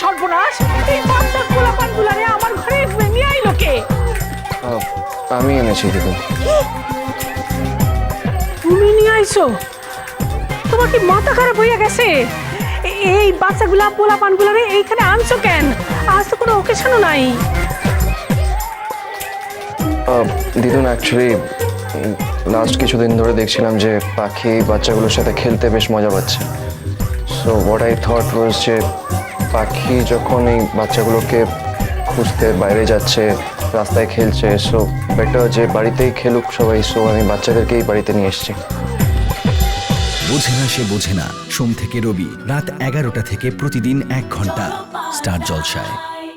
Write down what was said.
সর্বনাশ। এই বাচ্চা পোলাপান গুলারে আমার ঘরে নিয়ে আইলো কে? আমি এনেছি দিদি তুমি নিয়ে আইছো? তোমার কি মাথা খারাপ হইয়া গেছে? এই বাচ্চাগুলা পোলাপান গুলারে এইখানে আনছো কেন? আজ তো কোনো ওকেশনও নাই। দিদুন অ্যাকচুয়ালি লাস্ট কিছুদিন ধরে দেখছিলাম যে পাখি বাচ্চাগুলোর সাথে খেলতে বেশ মজা পাচ্ছে। So what I thought was যে পাখি যখন এই বাচ্চাগুলোকে খুঁজতে বাইরে যাচ্ছে, রাস্তায় খেলছে সো বেটার যে বাড়িতেই খেলুক সবাই সো আমি বাচ্চাদেরকেই বাড়িতে নিয়ে এসেছি। বোঝে না সে বোঝে না, সোম থেকে রবি, রাত এগারোটা থেকে প্রতিদিন এক ঘণ্টা, স্টার জলসায়।